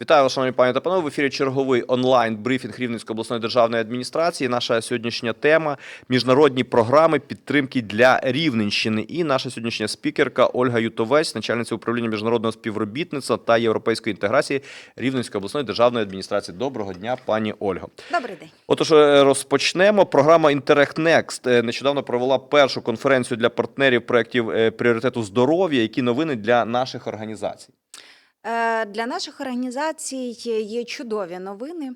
Вітаю вас, шановні пані та панове. В ефірі черговий онлайн брифінг Рівненської обласної державної адміністрації. Наша сьогоднішня тема міжнародні програми підтримки для Рівненщини. І наша сьогоднішня спікерка Ольга Ютовець, начальниця управління міжнародного співробітництва та європейської інтеграції Рівненської обласної державної адміністрації. Доброго дня, пані Ольго. Добрий день. Отож, е, розпочнемо. Програма Interact Next е, нещодавно провела першу конференцію для партнерів проєктів е, пріоритету здоров'я. Які новини для наших організацій? Е, Для наших організацій є чудові новини.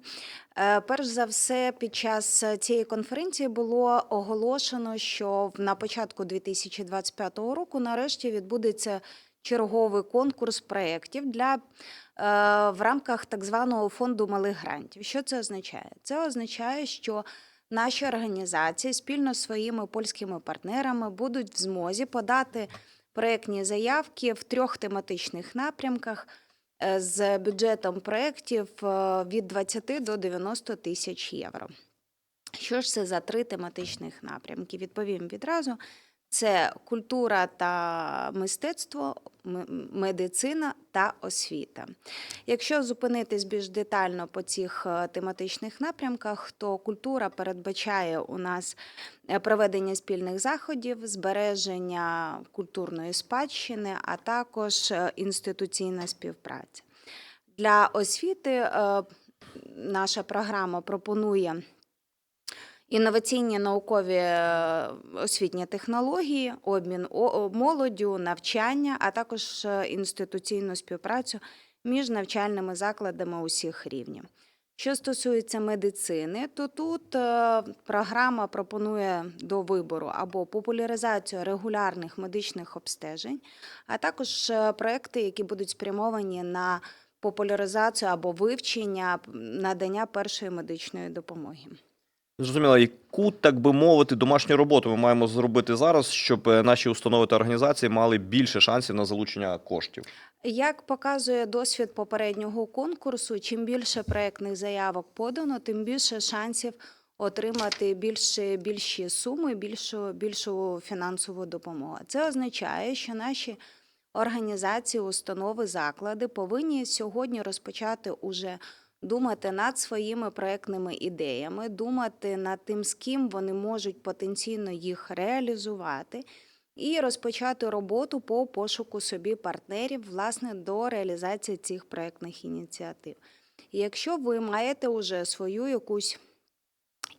Е, Перш за все, під час цієї конференції було оголошено, що на початку 2025 року нарешті відбудеться черговий конкурс проєктів для е, в рамках так званого фонду малих грантів. Що це означає? Це означає, що наші організації спільно з своїми польськими партнерами будуть в змозі подати проєктні заявки в трьох тематичних напрямках е, з бюджетом проєктів е, від 20 до 90 тисяч євро. Що ж це за три тематичних напрямки? Відповім відразу. Це культура та мистецтво, медицина та освіта. Якщо зупинитись більш детально по цих е, тематичних напрямках, то культура передбачає у нас е, проведення спільних заходів, збереження культурної спадщини, а також е, інституційна співпраця. Для освіти наша програма пропонує інноваційні наукові е, освітні технології, обмін молоддю, навчання, а також е, інституційну співпрацю між навчальними закладами усіх рівнів. Що стосується медицини, то тут е, програма пропонує до вибору або популяризацію регулярних медичних обстежень, а також проекти, які будуть спрямовані на популяризацію або вивчення надання першої медичної допомоги. Зрозуміло, яку, так би мовити, домашню роботу ми маємо зробити зараз, щоб е, наші установи та організації мали більше шансів на залучення коштів. Як показує досвід попереднього конкурсу, чим більше проєктних заявок подано, тим більше шансів отримати більше, більші суми, більшу, більшу фінансову допомогу. Це означає, що наші організації, установи, заклади повинні сьогодні розпочати уже думати над своїми проектними ідеями, думати над тим, з ким вони можуть потенційно їх реалізувати, і розпочати роботу по пошуку собі партнерів власне до реалізації цих проектних ініціатив. І якщо ви маєте уже свою якусь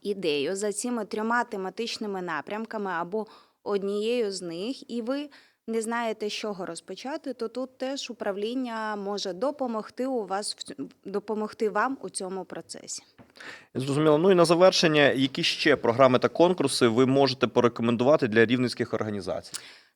ідею за цими трьома тематичними напрямками або однією з них, і ви не знаєте, з чого розпочати, то тут теж управління може допомогти у вас допомогти вам у цьому процесі. Зрозуміло. Ну і на завершення, які ще програми та конкурси ви можете порекомендувати для рівненських організацій?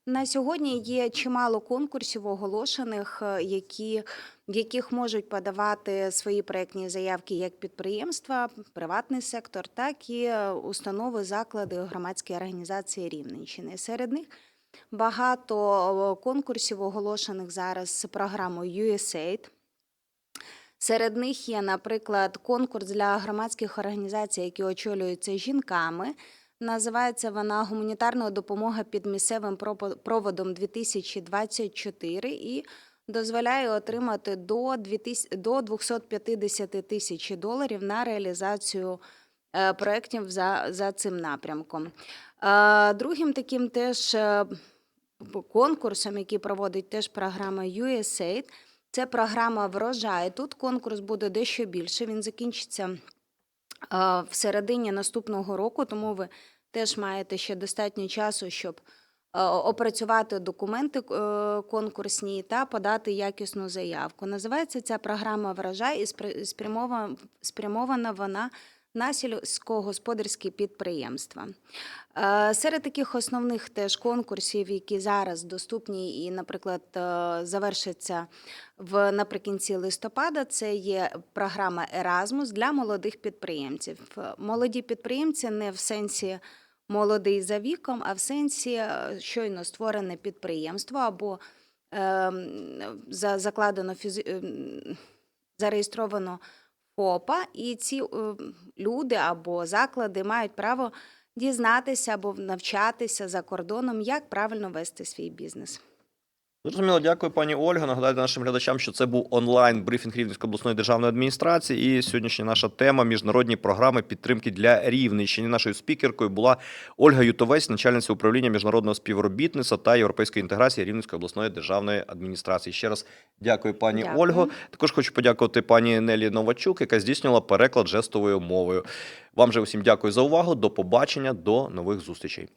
На сьогодні є чимало конкурсів оголошених, е, які, в яких можуть подавати свої проектні заявки як підприємства, приватний сектор, так і е, установи, заклади, громадські організації Рівненщини. Серед них багато конкурсів оголошених зараз з програмою USAID. Серед них є, наприклад, конкурс для громадських організацій, які очолюються жінками. Називається вона Гуманітарна допомога під місцевим проводом 2024 і дозволяє отримати до 250 тисяч доларів на реалізацію е, проєктів за цим напрямком. Другим таким теж е, конкурсом, який проводить теж програма USAID, це програма врожай. Тут конкурс буде дещо більше. Він закінчиться в середині наступного року, тому ви теж маєте ще достатньо часу, щоб е, опрацювати документи е, конкурсні та подати якісну заявку. Називається ця програма врожай і спрямована вона на сільськогосподарські підприємства. Е, Серед таких основних теж конкурсів, які зараз доступні і, наприклад, е, завершаться в наприкінці листопада, це є програма Erasmus для молодих підприємців. Е, Молоді підприємці не в сенсі молодий за віком, а в сенсі е, щойно створене підприємство або за- закладено фізи... ем, зареєстровано ФОПа, і ці е, люди або заклади мають право дізнатися або навчатися за кордоном, як правильно вести свій бізнес. Зрозуміло, дякую, пані Ольга. Нагадаю нашим глядачам, що це був онлайн брифінг Рівненської обласної державної адміністрації. І сьогоднішня наша тема міжнародні програми підтримки для Рівненщини. Нашою спікеркою була Ольга Ютовець, начальниця управління міжнародного співробітництва та європейської інтеграції Рівненської обласної державної адміністрації. Ще раз дякую, пані Дякую. Ольго. Також хочу подякувати пані Нелі Новачук, яка здійснювала переклад жестовою мовою. Вам же усім дякую за увагу. До побачення, до нових зустрічей.